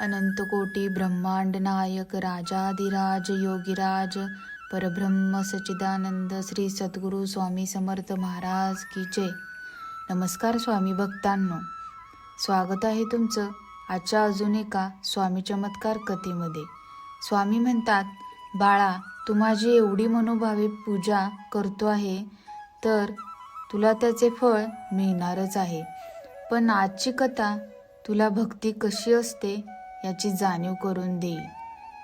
अनंतकोटी ब्रह्मांड नायक राजाधिराज योगीराज परब्रह्म सच्चिदानंद श्री सद्गुरू स्वामी समर्थ महाराज की जय. नमस्कार स्वामी भक्तांनो. स्वागत आहे तुमचं आजच्या अजून एका स्वामी चमत्कार कथेमध्ये. स्वामी म्हणतात बाळा तू माझी एवढी मनोभावे पूजा करतो आहे तर तुला त्याचे फळ मिळणारच आहे. पण आजची कथा तुला भक्ती कशी असते याची जाणीव करून देईल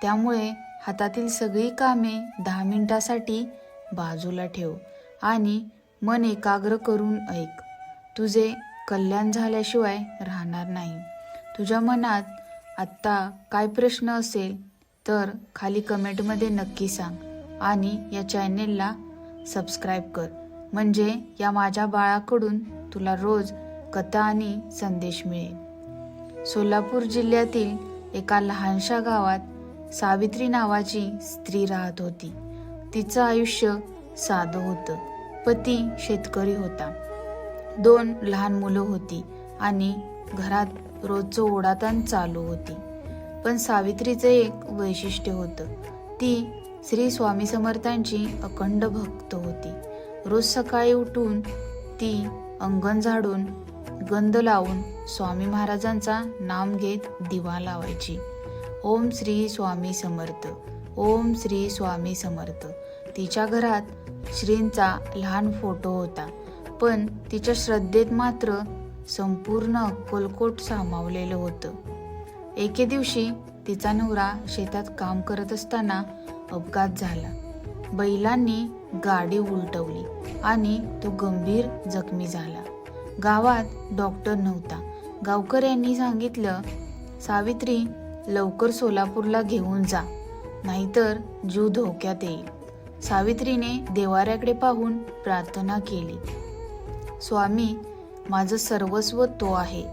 त्यामुळे हातातील सगळी कामे दहा मिनिटासाठी बाजूला ठेव आणि मन एकाग्र करून ऐक. तुझे कल्याण झाल्याशिवाय राहणार नाही. तुझ्या मनात आत्ता काय प्रश्न असेल तर खाली कमेंटमध्ये नक्की सांग आणि या चॅनेलला सबस्क्राईब कर. म्हणजे या माझ्या बाळाकडून तुला रोज कथा आणि संदेश मिळेल. सोलापूर जिल्ह्यातील एका लहानशा गावात सावित्री नावाची स्त्री राहत होती. तिचं आयुष्य साधं होतं. पती शेतकरी होता. दोन लहान मुलं होती आणि घरात रोजचं ओढाताण चालू होती. पण सावित्रीचं एक वैशिष्ट्य होतं. ती श्री स्वामी समर्थांची अखंड भक्त होती. रोज सकाळी उठून ती अंगण झाडून गंध लावून स्वामी महाराजांचा नाम घेत दिवा लावायची. ओम श्री स्वामी समर्थ ओम श्री स्वामी समर्थ. तिच्या घरात श्रींचा लहान फोटो होता. पण तिच्या श्रद्धेत मात्र संपूर्ण अक्कलकोट सामावलेलं होतं. एके दिवशी तिचा नवरा शेतात काम करत असताना अपघात झाला. बैलांनी गाडी उलटवली आणि तो गंभीर जखमी झाला. गावात डॉक्टर नव्हता. गावकऱ्यांनी सांगितलं सावित्री लवकर सोलापूरला घेऊन जा नाहीतर जीव धोक्यात येईल. सावित्रीने देवाऱ्याकडे पाहून प्रार्थना केली स्वामी माझं सर्वस्व तो आहे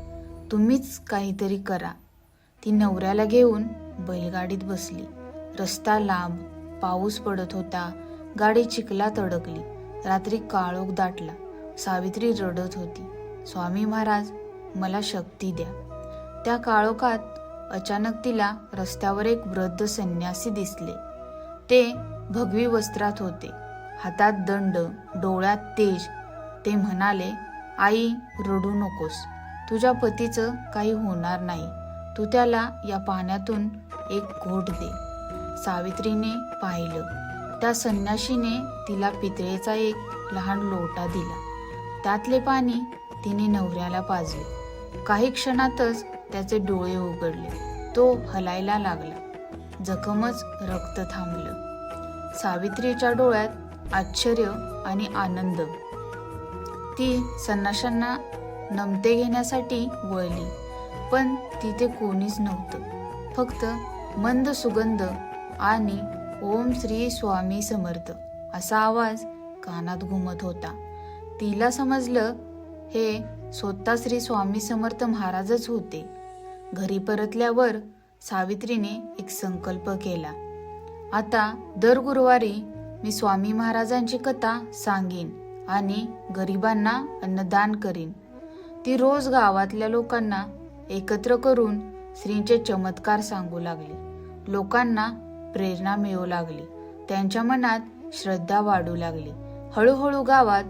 तुम्हीच काहीतरी करा. ती नवऱ्याला घेऊन बैलगाडीत बसली. रस्ता लांब पाऊस पडत होता गाडी चिखलात अडकली. रात्री काळोख दाटला. सावित्री रडत होती. स्वामी महाराज मला शक्ती द्या. त्या काळोखात अचानक तिला रस्त्यावर एक वृद्ध संन्यासी दिसले. ते भगवी वस्त्रात होते. हातात दंड डोळ्यात तेज. ते म्हणाले आई रडू नकोस. तुझ्या पतीचं काही होणार नाही. तू त्याला या पाण्यातून एक घोट दे. सावित्रीने पाहिलं. त्या संन्याशीने तिला पितळेचा एक लहान लोटा दिला. त्यातले पाणी तिने नवऱ्याला पाजले. काही क्षणातच त्याचे डोळे उघडले. तो हलायला लागला. जखमच रक्त थांबलं. सावित्रीच्या डोळ्यात आश्चर्य आणि आनंद. ती संन्याशांना नमते घेण्यासाठी वळली पण तिथे कोणीच नव्हतं. फक्त मंद सुगंध आणि ओम श्री स्वामी समर्थ असा आवाज कानात घुमत होता. तिला समजलं हे स्वतः श्री स्वामी समर्थ महाराजच होते. घरी परतल्यावर सावित्रीने एक संकल्प केला. आता दर गुरुवारी मी स्वामी महाराजांची कथा सांगेन आणि गरिबांना अन्नदान करीन. ती रोज गावातल्या लोकांना एकत्र करून श्रींचे चमत्कार सांगू लागली. लोकांना प्रेरणा मिळू लागली. त्यांच्या मनात श्रद्धा वाढू लागली. हळूहळू गावात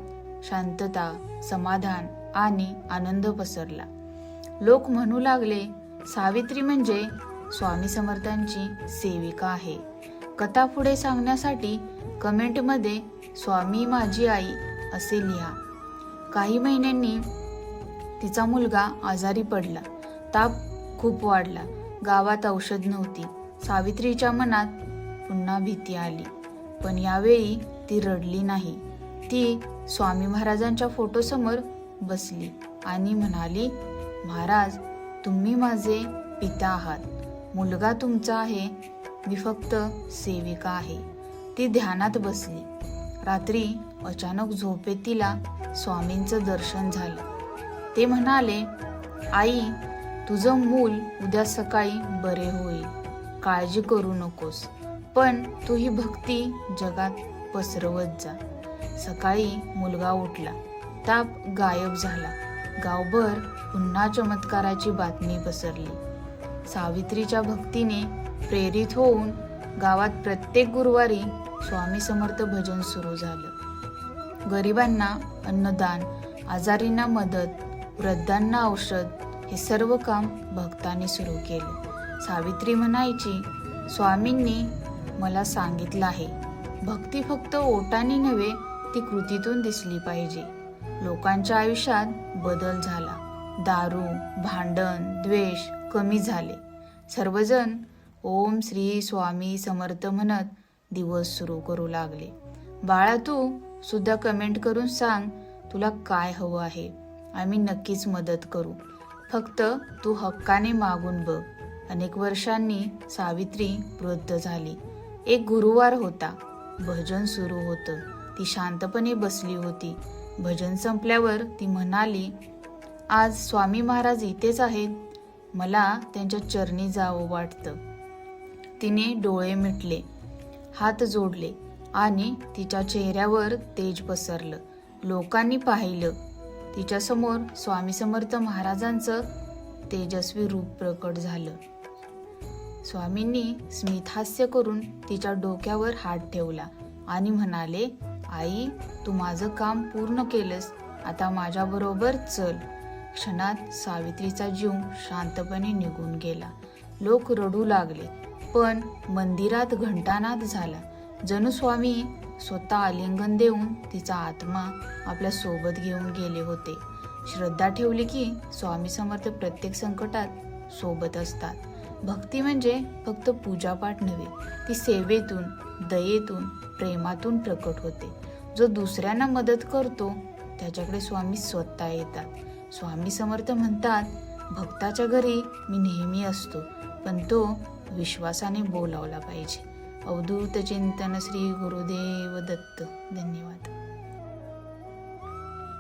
शांतता समाधान आणि आनंद पसरला. लोक म्हणू लागले सावित्री म्हणजे स्वामी समर्थांची सेविका आहे. कथा पुढे सांगण्यासाठी कमेंटमध्ये स्वामी माझी आई असे लिहा. काही महिन्यांनी तिचा मुलगा आजारी पडला. ताप खूप वाढला. गावात औषध नव्हती. सावित्रीच्या मनात पुन्हा भीती आली. पण यावेळी ती रडली नाही. ती स्वामी महाराजांच्या फोटोसमोर बसली आणि म्हणाली महाराज तुम्ही माझे पिता आहात. मुलगा तुमचा आहे. मी फक्त सेविका आहे. ती ध्यानात बसली. रात्री अचानक झोपेत तिला स्वामींचं दर्शन झालं. ते म्हणाले आई तुझं मूल उद्या सकाळी बरे होईल. काळजी करू नकोस. पण तू ही भक्ती जगात पसरवत जा. सकाळी मुलगा उठला. ताप गायब झाला. गावभर पुन्हा चमत्काराची बातमी पसरली. सावित्रीच्या भक्तीने प्रेरित होऊन गावात प्रत्येक गुरुवारी स्वामी समर्थ भजन सुरू झालं. गरिबांना अन्नदान आजारींना मदत वृद्धांना औषध हे सर्व काम भक्तांनी सुरू केले. सावित्री म्हणायची स्वामींनी मला सांगितलं आहे भक्ती फक्त ओटाने नव्हे ती कृतीतून दिसली पाहिजे. लोकांच्या आयुष्यात बदल झाला. दारू भांडण द्वेष कमी झाले. सर्वजण ओम श्री स्वामी समर्थ म्हणत दिवस सुरू करू लागले. बाळा तू सुद्धा कमेंट करून सांग तुला काय हवं आहे? आम्ही नक्कीच मदत करू. फक्त तू हक्काने मागून बघ. अनेक वर्षांनी सावित्री वृद्ध झाली. एक गुरुवार होता. भजन सुरू होतं. ती शांतपणे बसली होती. भजन संपल्यावर ती म्हणाली आज स्वामी महाराज इथेच आहेत. मला त्यांच्या चरणी जावं वाटतं. तिने डोळे मिटले हात जोडले आणि तिच्या चेहऱ्यावर तेज पसरलं. लोकांनी पाहिलं तिच्यासमोर स्वामी समर्थ महाराजांचं तेजस्वी रूप प्रकट झालं. स्वामींनी स्मितहास्य करून तिच्या डोक्यावर हात ठेवला आणि म्हणाले आई तू माझं काम पूर्ण केलंस. आता माझ्याबरोबर चल. क्षणात सावित्रीचा जीव शांतपणे निघून गेला. लोक रडू लागले. पण मंदिरात घंटानाद झाला. जणू स्वामी स्वतः आलिंगन देऊन तिचा आत्मा आपल्यासोबत घेऊन गेले होते. श्रद्धा ठेवली की स्वामी समर्थ प्रत्येक संकटात सोबत असतात. भक्ती म्हणजे फक्त पूजापाठ नव्हे ती सेवेतून दयेतून प्रेमातून प्रकट होते. जो दुसऱ्यांना मदत करतो त्याच्याकडे स्वामी स्वतः येतात. स्वामी समर्थ म्हणतात भक्ताच्या घरी मी नेहमी असतो पण तो विश्वासाने बोलावला पाहिजे. अवधूत चिंतन श्री गुरुदेव दत्त. धन्यवाद.